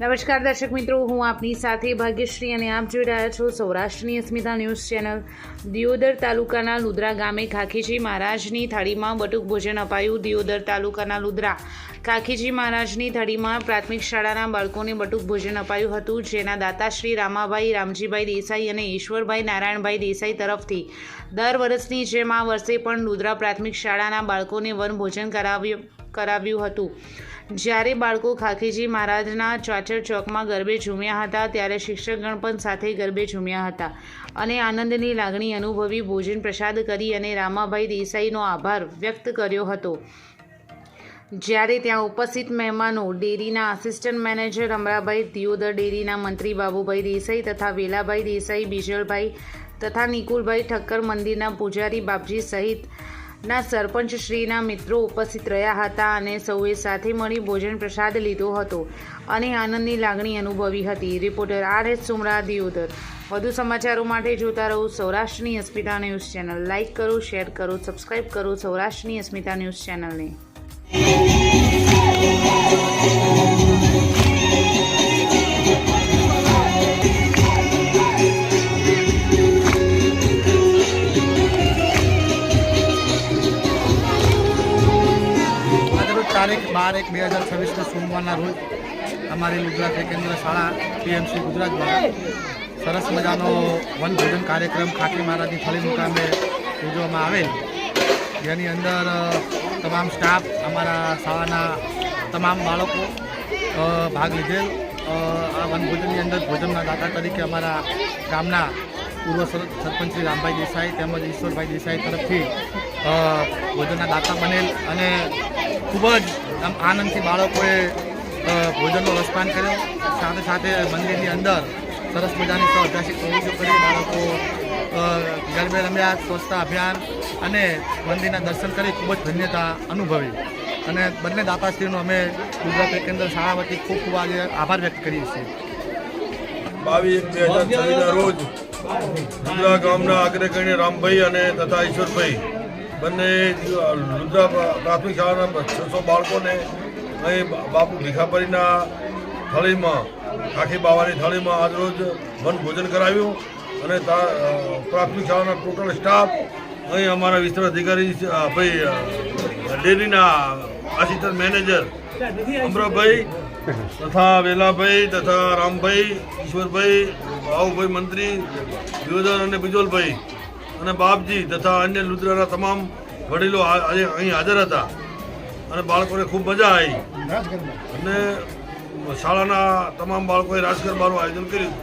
નમસ્કાર દર્શક મિત્રો, હું આપની સાથે ભાગ્યશ્રી અને આપ જોઈ રહ્યા છો સૌરાષ્ટ્રની અસ્મિતા ન્યૂઝ ચેનલ. દિયોદર તાલુકાના લુદ્રા ગામે ખાખીજી મહારાજની થાળીમાં બટુક ભોજન અપાયું. દિયોદર તાલુકાના લુદ્રા ખાખીજી મહારાજની થાળીમાં પ્રાથમિક શાળાના બાળકોને બટુક ભોજન અપાયું હતું, જેના દાતાશ્રી રામાભાઈ, રામજીભાઈ દેસાઈ અને ઈશ્વરભાઈ નારાયણભાઈ દેસાઈ તરફથી દર વર્ષની જેમ આ વર્ષે પણ લુદ્રા પ્રાથમિક શાળાના બાળકોને વનભોજન કરાવ્યું. કરાવ્યું હતું. જ્યારે બાળકો ખાખીજી મહારાજના ચાચર ચોકમાં ગરબે ઝૂમ્યા હતા, ત્યારે શિક્ષકગણ પણ સાથે ગરબે ઝૂમ્યા હતા અને આનંદની લાગણી અનુભવી ભોજન પ્રસાદ કરી અને રામાભાઈ દેસાઈનો આભાર વ્યક્ત કર્યો હતો. જ્યારે ત્યાં ઉપસ્થિત મહેમાનો, ડેરીના આસિસ્ટન્ટ મેનેજર અમરાભાઈ દિયોદર, ડેરીના મંત્રી બાબુભાઈ દેસાઈ તથા વેલાભાઈ દેસાઈ, બીજલભાઈ તથા નિકુલભાઈ ઠક્કર મંદિરના પૂજારી બાપજી સહિત ના સરપંચ શ્રીના મિત્રો ઉપસ્થિત રહ્યા હતા અને સૌએ સાથે મળી ભોજન પ્રસાદ લીધો હતો અને આનંદની લાગણી અનુભવી હતી. Reporter R S Sumra, Deodar. વધુ સમાચારો માટે જોતા રહો સૌરાષ્ટ્રની અસ્મિતા ન્યૂઝ ચેનલ. લાઇક કરો, શેર કરો, સબસ્ક્રાઇબ કરો સૌરાષ્ટ્રની અસ્મિતા ન્યૂઝ ચેનલને. બાર એક બે હજાર છવ્વીસના સોમવારના રોજ અમારી ગુજરાત કેન્દ્ર શાળા પીએમસી ગુજરાત દ્વારા સરસ મજાનો વનભોજન કાર્યક્રમ ખાકી મહારાજની થળી મુકામે ઉજવવામાં આવેલ. જેની અંદર તમામ સ્ટાફ અમારા શાળાના તમામ બાળકો ભાગ લીધેલ. આ વનભોજનની અંદર ભોજનના દાતા તરીકે અમારા ગામના પૂર્વ સર- સરપંચ શ્રી રામભાઈ દેસાઈ તેમજ ઈશ્વરભાઈ દેસાઈ તરફથી ભોજનના દાતા બનેલ અને ખૂબ જ આમ આનંદથી બાળકોએ ભોજનનો રસપાન કર્યો. સાથે સાથે મંદિરની અંદર સરસ મજાની સહ અભ્યાસિક પ્રવૃત્તિઓ કરી. બાળકો ગરબે રમ્યા, સ્વચ્છતા અભિયાન અને મંદિરના દર્શન કરી ખૂબ જ ધન્યતા અનુભવી. અને બંને દાતાશ્રીનો અમે ગુજરાત કેન્દ્ર શાળા વતી ખૂબ ખૂબ આજે આભાર વ્યક્ત કરીએ છીએ. બાવીસ બે હજાર રોજ ગામના અગ્રગણ્ય રામભાઈ અને તથા ઈશ્વરભાઈ બંને લુદ્રા પ્રાથમિક શાળાના છસો બાળકોને અહીં બાપુ ભીખાપરીના થાળીમાં આખી બાવાની થાળીમાં આજરોજ વન ભોજન કરાવ્યું અને પ્રાથમિક શાળાના ટોટલ સ્ટાફ અહીં અમારા વિસ્તાર અધિકારી ભાઈ ડેરીના આસિસ્ટન્ટ મેનેજર અમરાભાઈ તથા વેલાભાઈ તથા રામભાઈ, ઈશ્વરભાઈ ભાવભાઈ મંત્રી, દિયોદર અને બિજોલભાઈ અને બાપજી તથા અન્ય લુદ્રાના તમામ વડીલો આજે અહીં હાજર હતા. અને બાળકોને ખૂબ મજા આવી. અને શાળાના તમામ બાળકોએ રાસ ગરબાનું આયોજન કર્યું.